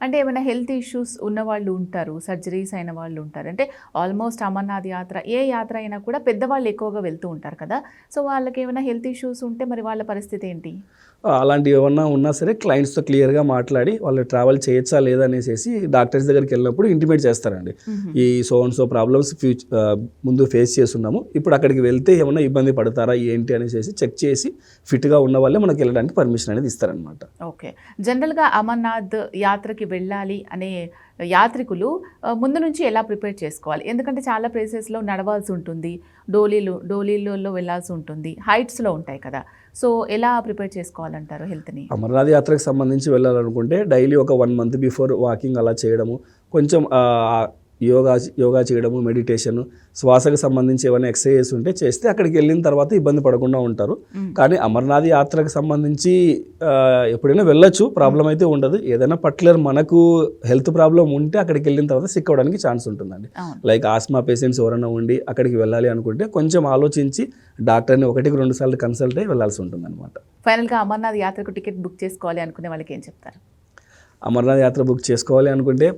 అంటే ఏమైనా health issues ఉన్న వాళ్ళు ఉంటారు సర్జరీస్ అయిన వాళ్ళు ఉంటారు. అంటే ఆల్మోస్ట్ అమర్నాథ్ యాత్ర ఏ యాత్ర అయినా కూడా పెద్దవాళ్ళు ఎక్కువగా వెళ్తూ ఉంటారు కదా. సో వాళ్ళకి ఏమైనా హెల్త్ ఇష్యూస్ ఉంటే మరి వాళ్ళ పరిస్థితి ఏంటి? అలాంటివి ఏమన్నా ఉన్నా సరే క్లయింట్స్తో క్లియర్గా మాట్లాడి వాళ్ళు ట్రావెల్ చేయొచ్చా లేదా అనేసి డాక్టర్స్ దగ్గరికి వెళ్ళినప్పుడు ఇంటిమేట్ చేస్తారండి. ఈ so and so problems future ముందు ఫేస్ చేస్తున్నాము. ఇప్పుడు అక్కడికి వెళ్తే ఏమైనా ఇబ్బంది పడతారా ఏంటి అనేసి చెక్ చేసి ఫిట్గా ఉన్న వాళ్ళే మనకి వెళ్ళడానికి పర్మిషన్ అనేది ఇస్తారనమాట ఓకే. జనరల్గా అమర్నాథ్ యాత్రకి వెళ్ళాలి అనే యాత్రికులు ముందు నుంచి ఎలా ప్రిపేర్ చేసుకోవాలి? ఎందుకంటే చాలా ప్లేసెస్లో నడవాల్సి ఉంటుంది. డోలీలు డోలీలలో వెళ్ళాల్సి ఉంటుంది. హైట్స్లో ఉంటాయి కదా. సో ఎలా ప్రిపేర్ చేసుకోవాలంటారు హెల్త్ని? అమర్నాథ్ యాత్రకు సంబంధించి వెళ్ళాలనుకుంటే డైలీ ఒక వన్ మంత్ బిఫోర్ వాకింగ్ అలా చేయడము కొంచెం యోగా యోగా చేయడము మెడిటేషన్ శ్వాసకు సంబంధించి ఏమైనా ఎక్సర్సైజెస్ ఉంటే చేస్తే అక్కడికి వెళ్ళిన తర్వాత ఇబ్బంది పడకుండా ఉంటారు. కానీ అమర్నాథ్ యాత్రకు సంబంధించి ఎప్పుడైనా వెళ్ళొచ్చు ప్రాబ్లం అయితే ఉండదు. ఏదైనా పర్టికులర్ మనకు హెల్త్ ప్రాబ్లం ఉంటే అక్కడికి వెళ్ళిన తర్వాత సిక్ అవ్వడానికి ఛాన్స్ ఉంటుందండి. లైక్ ఆస్మా పేషెంట్స్ ఎవరైనా ఉండి అక్కడికి వెళ్ళాలి అనుకుంటే కొంచెం ఆలోచించి డాక్టర్ని ఒకటికి రెండు సార్లు కన్సల్ట్ అయ్యి వెళ్ళాల్సి ఉంటుంది అనమాట ఫైనల్గా అమర్నాథ్ యాత్రకు టికెట్ బుక్ చేసుకోవాలి అనుకునే వాళ్ళకి ఏం చెప్తారు? అమర్నాథ్ యాత్ర బుక్ చేసుకోవాలి అనుకుంటే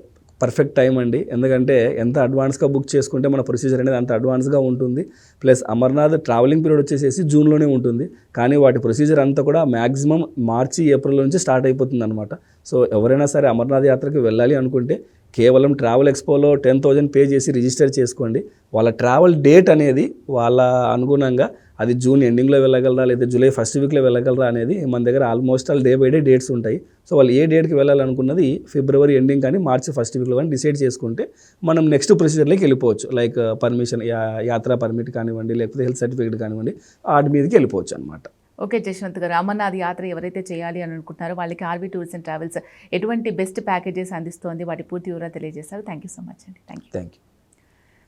పర్ఫెక్ట్ టైం అండి. ఎందుకంటే ఎంత అడ్వాన్స్గా బుక్ చేసుకుంటే మన ప్రొసీజర్ అనేది అంత అడ్వాన్స్గా ఉంటుంది. ప్లస్ అమర్నాథ్ ట్రావెలింగ్ పీరియడ్ వచ్చేసేసి జూన్లోనే ఉంటుంది. కానీ వాటి ప్రొసీజర్ అంతా కూడా మ్యాక్సిమం మార్చి ఏప్రిల్ నుంచి స్టార్ట్ అయిపోతుంది అనమాట సో ఎవరైనా సరే అమర్నాథ్ యాత్రకి వెళ్ళాలి అనుకుంటే కేవలం ట్రావెల్ ఎక్స్పోలో టెన్ థౌజండ్ పే చేసి రిజిస్టర్ చేసుకోండి. వాళ్ళ ట్రావెల్ డేట్ అనేది వాళ్ళ అనుగుణంగా అది జూన్ ఎండింగ్లో వెళ్ళగలరా లేదా జూలై ఫస్ట్ వీక్లో వెళ్ళగలరా అనేది మన దగ్గర almost all day by day dates ఉంటాయి. సో వాళ్ళు ఏ డేట్కి వెళ్ళాలనుకున్నది ఫిబ్రవరి ఎండింగ్ కానీ మార్చి ఫస్ట్ వీక్లో కానీ డిసైడ్ చేసుకుంటే మనం నెక్స్ట్ ప్రొసీజర్లోకి వెళ్ళిపోవచ్చు. లైక్ పర్మిషన్ uh, యాత్రా పర్మిట్ కానివ్వండి లేకపోతే హెల్త్ సర్టిఫికేట్ కానివ్వండి వాటి మీదకి వెళ్ళిపోవచ్చు అనమాట ఓకే జశ్వంత్ గారు. అమర్నాథ్ యాత్ర ఎవరైతే చేయాలి అని అనుకుంటున్నారో వాళ్ళకి ఆర్బీ టూర్స్ అండ్ ట్రావెల్స్ ఎటువంటి బెస్ట్ ప్యాకేజెస్ అందిస్తోంది? వాటి పూర్తి వివరాలు తెలియజేస్తారు థ్యాంక్ యూ సో మచ్ అండి. Thank you thank you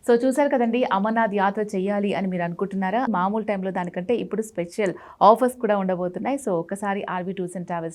so చూసారు కదండి అమర్నాథ్ యాత్ర చేయాలి అని మీరు అనుకుంటున్నారా? మామూలు టైంలో దానికంటే ఇప్పుడు స్పెషల్ ఆఫర్స్ కూడా ఉండబోతున్నాయి. సో ఒకసారి ఆర్బీ టూర్స్ అండ్ ట్రావెల్స్